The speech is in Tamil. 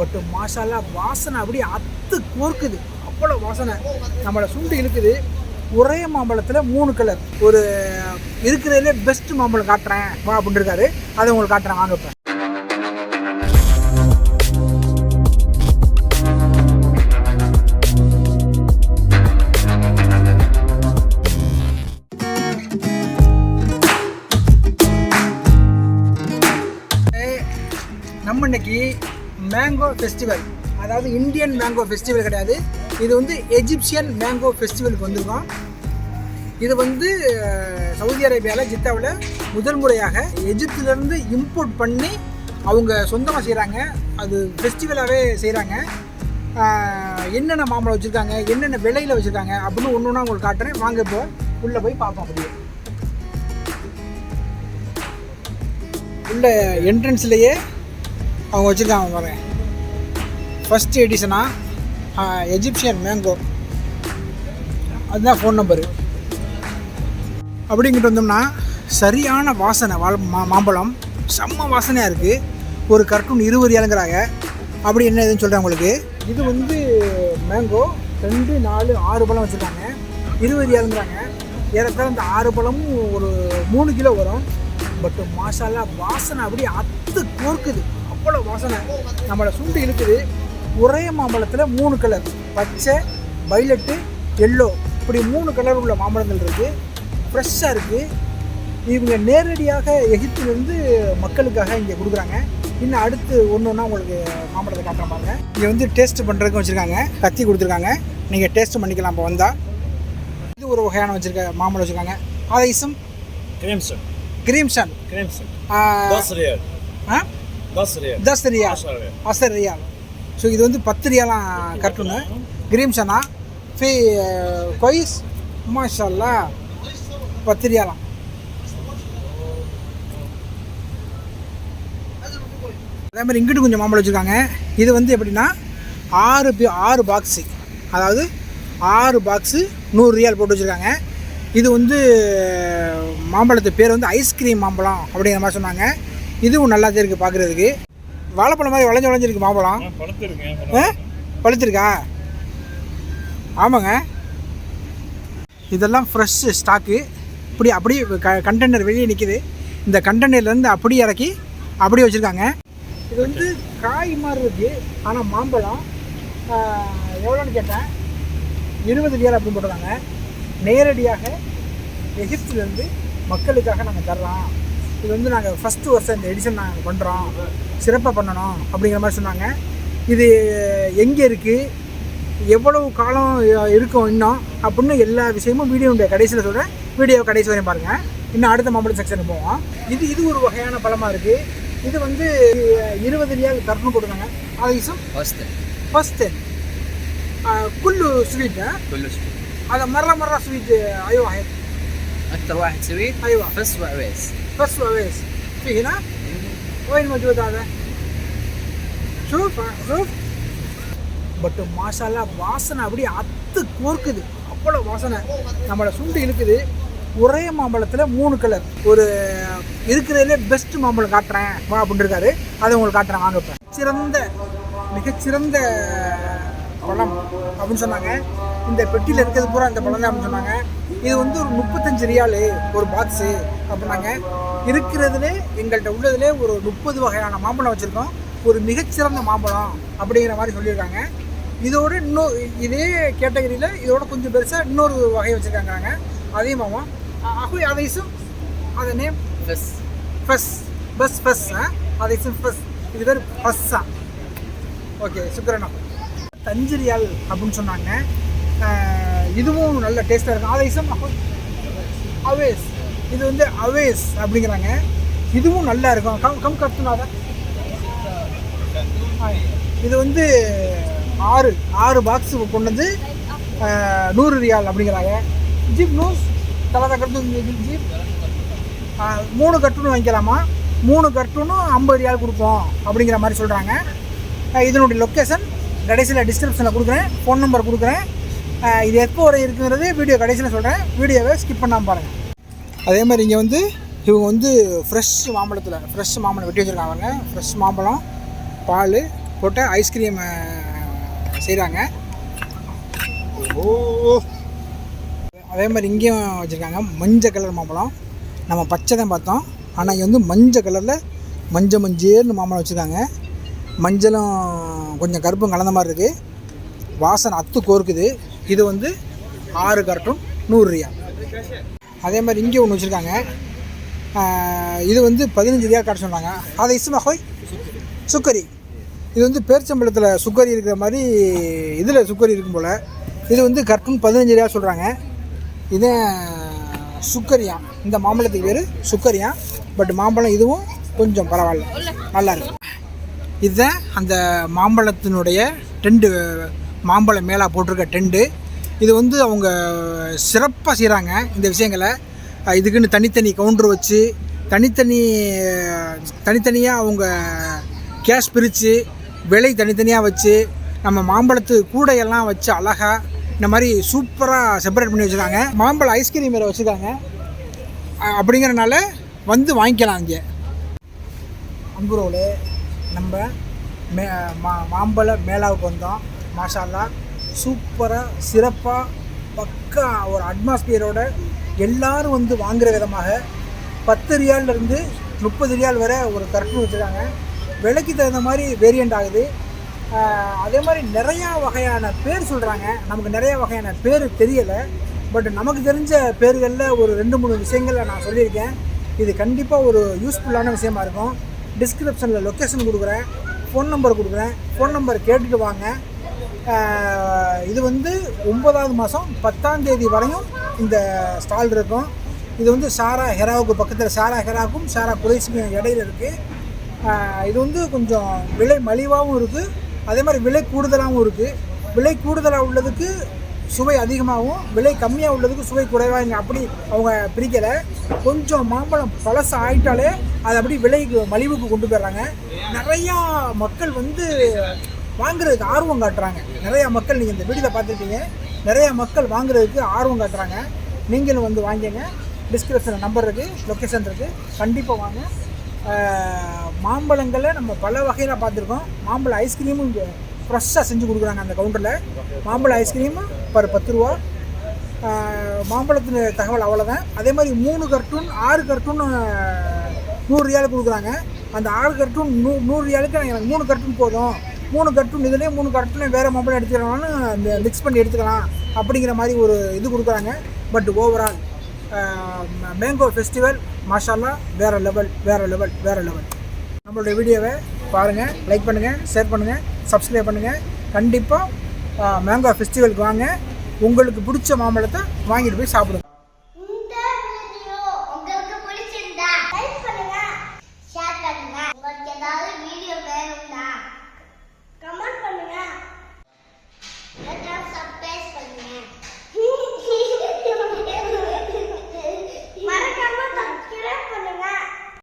பட் மாஷாலா வாசனை அப்படியே அத்து கோர்க்குது. அவ்வளோ வாசனை. நம்மளை சுண்டு இழுக்குது. ஒரே மாம்பழத்தில் மூணு கலர் ஒரு இருக்கிறதுலே பெஸ்ட் மாம்பழம் காட்டுறேன். வா அப்படின்னு இருக்காரு அதை உங்களுக்கு காட்டுறேன். வாங்க இப்போ. மேங்கோ ஃபெஸ்டிவல் அதாவது இந்தியன் மேங்கோ ஃபெஸ்டிவல் கிடையாது. இது வந்து எஜிப்சியன் மேங்கோ ஃபெஸ்டிவலுக்கு வந்திருக்கோம். இது வந்து சவுதி அரேபியாவில் ஜித்தாவில் முதல் முறையாக எஜிப்திலேருந்து இம்போர்ட் பண்ணி அவங்க சொந்தமாக செய்கிறாங்க அது ஃபெஸ்டிவலாகவே செய்கிறாங்க என்னென்ன மாம்பழம் வச்சுருக்காங்க என்னென்ன விலையில் வச்சுருக்காங்க அப்படின்னு ஒன்று ஒன்றா உங்களுக்கு காட்டுறேன். வாங்க இப்போ உள்ளே போய் பார்ப்போம் அப்படியே. உள்ள என்ட்ரன்ஸ்லேயே அவங்க வச்சுருக்காங்க பாருங்கள் ஃபஸ்ட் எடிஷனாக எஜிப்சியன் மேங்கோ அதுதான் ஃபோன் நம்பரு அப்படிங்கிட்டு வந்தோம்னா சரியான வாசனை வாழ மா மாம்பழம். செம்ம வாசனையாக இருக்குது ஒரு கர்ட்டூன் இருபது இறங்குறாங்க அப்படி என்ன இதுன்னு சொல்கிறேன் உங்களுக்கு. இது வந்து மேங்கோ ரெண்டு நாலு ஆறு பழம் வச்சுருக்காங்க. இருபது இறங்குறாங்க ஏறத்தாழ இந்த ஆறு பழமும் ஒரு மூணு கிலோ வரும். பட் மாஷாலா வாசனை அப்படியே அத்து கோர்க்குது. அவ்வளோ வாசனை. நம்மளை சுண்டு இழுக்குது ஒரே மாம்பழத்தில் மூணு கலர் பச்சை வைலட்டு எல்லோ இப்படி மூணு கலர் உள்ள மாம்பழங்கள் இருக்குது ஃப்ரெஷ்ஷாக இருக்குது இவங்க நேரடியாக எகிப்திலிருந்து மக்களுக்காக இங்கே கொடுக்குறாங்க. இன்னும் அடுத்து ஒன்று ஒன்றா உங்களுக்கு மாம்பழத்தை காட்டுற பாருங்க. இங்கே வந்து டேஸ்ட் பண்ணுறதுக்கும் வச்சுருக்காங்க. கத்தி கொடுத்துருக்காங்க. நீங்கள் டேஸ்ட் பண்ணிக்கலாம். இப்போ வந்தால் இது ஒரு வகையான வச்சுருக்க மாம்பழம் வச்சுருக்காங்க. ஆதேசம் கிரீம்சன் கிரீம்சன் கிரீம்சன் தஸ் ரியால். அசர் ரியால். ஸோ இது வந்து பத்து ரியாலாம் கட்டணும். கிரீம் சனா ஃபி கொய்ஸ் மாஷல்லா பத்து ரியாலாம். அதே மாதிரி இங்கிட்டு கொஞ்சம் மாம்பழம் வச்சுருக்காங்க. இது வந்து எப்படின்னா ஆறு ஆறு பாக்ஸு அதாவது ஆறு பாக்ஸு நூறு ரியால் போட்டு வச்சுருக்காங்க. இது வந்து மாம்பழத்து பேர் வந்து ஐஸ்கிரீம் மாம்பழம் அப்படிங்கிற மாதிரி சொன்னாங்க. இதுவும் நல்லா தான் இருக்குது பார்க்குறதுக்கு. வாழைப்பழம் மாதிரி வளைஞ்சு வளைஞ்சிருக்கு மாம்பழம். பழுத்திருக்கா ஆமாங்க. இதெல்லாம் ஃப்ரெஷ் ஸ்டாக்கு இப்படி அப்படியே க கண்டெய்னர் வெளியே நிற்கிது இந்த கண்டெய்னர்லேருந்து அப்படியே இறக்கி அப்படியே வச்சுருக்காங்க. இது வந்து காய் மாதிரி இருக்குது ஆனால் மாம்பழம் எவ்வளோன்னு கேட்டேன். இருபது ரியால் அப்படின்னு போட்டிருக்காங்க. நேரடியாக எகிப்திலேருந்து மக்களுக்காக நாங்கள் தர்றோம். இது வந்து நாங்கள் ஃபஸ்ட்டு வருஷம் இந்த எடிஷன் நாங்கள் பண்ணுறோம் சிறப்பாக பண்ணணும் அப்படிங்கிற மாதிரி சொன்னாங்க இது எங்கே இருக்குது எவ்வளவு காலம் இ- இருக்கும் இன்னும் அப்படின்னு எல்லா விஷயமும் வீடியோடைய கடைசியில் சொல்கிறேன் வீடியோ கடைசி வரையும் பாருங்கள் இன்னும் அடுத்த மாம்பழ செக்ஷனுக்கு போவோம் இது இது ஒரு வகையான பழமாக இருக்குது இது வந்து இருபது ரியால் கருணு கொடுத்தாங்க அது இசம் وسط ஃபஸ்ட்டு كله سويت ها كله سويت هذا مرة مرة سويت أي واحد اكثر واحد سويت أيوة فس وعويس بس وعويس في هنا وين موجود هذا شوف ها، شوف பட் மாஷாலா வாசனை அப்படியே அத்து கோர்க்குது அவ்வளோ வாசனை நம்மளை சுண்டு இழுக்குது ஒரே மாம்பழத்தில் மூணு கலர் ஒரு இருக்கிறதுலே பெஸ்ட் மாம்பழம் காட்டுறேன் வா அப்படின்னு இருக்காரு அதை உங்களுக்கு காட்டுறேன் வாங்க இப்போ சிறந்த மிகச்சிறந்த பழம் அப்படின்னு சொன்னாங்க இந்த பெட்டியில் இருக்கிறது பூரா இந்த பழம் தான் அப்படின்னு சொன்னாங்க இது வந்து ஒரு முப்பத்தஞ்சு ரியாலு ஒரு பாக்ஸு அப்படின்னாங்க இருக்கிறதுலே எங்கள்கிட்ட உள்ளதுலே ஒரு முப்பது வகையான மாம்பழம் வச்சுருக்கோம். ஒரு மிகச்சிறந்த மாம்பழம் அப்படிங்கிற மாதிரி சொல்லியிருக்காங்க. இதோட இன்னும் இதே கேட்டகரியில் இதோட கொஞ்சம் பெருசாக இன்னொரு வகை வச்சுருக்காங்க அதே மாமா அஹுய் அதைசும் அதை நேம்? فس ஃபஸ். பஸ் ஃபஸ் அதைசும் ஃபஸ். இது பேர் ஃபஸ்ஸா. ஓகே சுக்கரனா. தஞ்சிரியால் அப்படின்னு சொன்னாங்க. அஹ் இதுவும் நல்ல டேஸ்ட்டாக இருக்கும். அதைசும் அவேஸ். இது வந்து அவேஸ் அப்படிங்கிறாங்க. இதுவும் நல்லா இருக்கும். கம் கம் கத்துனாத இது வந்து ஆறு ஆறு பாக்ஸ் கொண்டு வந்து நூறு ரியால் அப்படிங்கிறாங்க. ஜீப் நூஸ் தலை கட்டு ஜீப். மூணு கட்டுன்னு வாங்கிக்கலாமா? மூணு கர்ட்டூனும் ஐம்பது ரியால் கொடுப்போம் அப்படிங்கிற மாதிரி சொல்கிறாங்க இதனுடைய லொக்கேஷன் கடைசியில் டிஸ்கிரிப்ஷனில் கொடுக்குறேன். ஃபோன் நம்பர் கொடுக்குறேன். இது எப்போ வரை இருக்குங்கிறது வீடியோ கடைசியில் சொல்கிறேன் வீடியோவை ஸ்கிப் பண்ணாமல் பாருங்கள் அதே மாதிரி இங்கே வந்து இவங்க வந்து ஃப்ரெஷ் மாம்பழத்தில் ஃப்ரெஷ் மாம்பழம் வெட்டி வச்சுருக்காங்க ஃப்ரெஷ் மாம்பழம் பால் போட்ட ஐஸ்கிரீம் செய்கிறாங்க ஓ. அதே மாதிரி இங்கேயும் வச்சுருக்காங்க மஞ்சள் கலர் மாம்பழம். நம்ம பச்சை தான் பார்த்தோம். ஆனால் இங்கே வந்து மஞ்சள் கலரில் மஞ்சள் மஞ்சேர்னு மாம்பழம் வச்சுருக்காங்க. மஞ்சளும் கொஞ்சம் கருப்பும் கலந்த மாதிரி இருக்குது வாசனை அத்து கோர்க்குது. இது வந்து ஆறு கரட்டும் நூறு ரியா. அதே மாதிரி இங்கே ஒன்று வச்சுருக்காங்க. இது வந்து பதினஞ்சு ரியா காட்ட சொன்னாங்க. அதை இசுமா ஹோய்? சுக்கரி. இது வந்து பேர்ச்சம்பளத்தில் சுக்கரி இருக்கிற மாதிரி இதில் சுக்கரி இருக்கும் போல். இது வந்து கர்ட்டூன் பதினஞ்சு ரியா சொல்கிறாங்க இது சுக்கரியா? இந்த மாம்பழத்துக்கு பேர் சுக்கரியா? பட் மாம்பழம் இதுவும் கொஞ்சம் பரவாயில்ல. நல்லா இருக்கும் இதுதான் அந்த மாம்பழத்தினுடைய டெண்டு மாம்பழம் மேலே போட்டிருக்க டெண்டு இது வந்து அவங்க சிறப்பாக செய்கிறாங்க இந்த விஷயங்களை. இதுக்குன்னு தனித்தனி கவுண்டர் வச்சு தனித்தனி தனித்தனியாக அவங்க கேஷ் பிரித்து விலை தனித்தனியாக வச்சு நம்ம மாம்பழத்து கூடையெல்லாம் வச்சு அழகாக இந்த மாதிரி சூப்பராக செப்பரேட் பண்ணி வச்சுருக்காங்க. மாம்பழம் ஐஸ்கிரீம் வேறு வச்சுருக்காங்க. அப்படிங்கிறனால வந்து வாங்கிக்கலாம் இங்கே. அம்புரோவில் நம்ம மே மா மாம்பழ மேலாவுக்கு வந்தோம். மாஷால்லா. சூப்பராக சிறப்பாக பக்கா ஒரு அட்மாஸ்பியரோட எல்லாரும் வந்து வாங்குகிற விதமாக பத்து ரியால்லேருந்து முப்பது ரியால் வரை ஒரு கரெக்டும் வச்சுருக்காங்க. விலைக்கு தகுந்த மாதிரி வேரியண்ட் ஆகுது. அதே மாதிரி நிறையா வகையான பேர் சொல்கிறாங்க நமக்கு நிறையா வகையான பேர் தெரியலை. பட் நமக்கு தெரிஞ்ச பேர்களில் ஒரு ரெண்டு மூணு விஷயங்களை நான் சொல்லியிருக்கேன். இது கண்டிப்பாக ஒரு யூஸ்ஃபுல்லான விஷயமா இருக்கும். டிஸ்கிரிப்ஷனில் லொக்கேஷன் கொடுக்குறேன். ஃபோன் நம்பர் கொடுக்குறேன். ஃபோன் நம்பர் கேட்டுட்டு வாங்க. இது வந்து ஒன்பதாவது மாதம் பத்தாம் தேதி வரையும் இந்த ஸ்டால் இருக்கும். இது வந்து சாரா ஹெராவுக்கு பக்கத்தில் சாரா ஹெராவுக்கும் சாரா குறைசிக்கும் இடையில இருக்குது இது வந்து கொஞ்சம் விலை மலிவாகவும் இருக்குது அதே மாதிரி விலை கூடுதலாகவும் இருக்குது விலை கூடுதலாக உள்ளதுக்கு சுவை அதிகமாகவும் விலை கம்மியாக உள்ளதுக்கு சுவை குறைவாக இங்கே அப்படி அவங்க பிரிக்கலை. கொஞ்சம் மாம்பழம் பழசு ஆயிட்டாலே அதை அப்படி விலைக்கு மலிவுக்கு கொண்டு போயிடுறாங்க. நிறையா மக்கள் வந்து வாங்குறதுக்கு ஆர்வம் காட்டுறாங்க. நிறையா மக்கள் நீங்கள் இந்த வீடியோவில் பார்த்துருக்கீங்க நிறையா மக்கள் வாங்குறதுக்கு ஆர்வம் காட்டுறாங்க. நீங்களும் வந்து வாங்கிங்க டிஸ்கிரிப்ஷனில் நம்பர் இருக்குது லொக்கேஷன் இருக்குது கண்டிப்பாக வாங்க. மாம்பழங்களை நம்ம பல வகையில் பார்த்துருக்கோம். மாம்பழ ஐஸ்கிரீமும் இங்கே ஃப்ரெஷ்ஷாக செஞ்சு கொடுக்குறாங்க அந்த கவுண்டரில் மாம்பழ ஐஸ்கிரீமு பர் பத்து ரூபா. மாம்பழத்தின் தகவல் அவ்வளோதான் அதே மாதிரி மூணு கர்ட்டூன் ஆறு கர்ட்டூன் நூறு ரியாலுக்கு கொடுக்குறாங்க. அந்த ஆறு கர்ட்டூன் நூ நூறு ரியாலுக்கு எனக்கு மூணு கர்ட்டூன் போதும். மூணு கட்டும் இதுலேயே மூணு கர்ட்டூன் வேறு மொபைல் எடுத்துக்கலாம்னு அந்த மிக்ஸ் பண்ணி எடுத்துக்கலாம் அப்படிங்கிற மாதிரி ஒரு இது கொடுக்குறாங்க. பட் ஓவரால் மேங்கோ ஃபெஸ்டிவல் மாஷால்லா வேறு லெவல் வேறு லெவல் வேறு லெவல் நம்மளுடைய வீடியோவை பாருங்கள் லைக் பண்ணுங்கள் ஷேர் பண்ணுங்கள் சப்ஸ்கிரைப் பண்ணுங்கள் கண்டிப்பாக மேங்கோ ஃபெஸ்டிவலுக்கு வாங்க. உங்களுக்கு பிடிச்ச மாம்பழத்தை வாங்கிட்டு போய் சாப்பிடுங்க.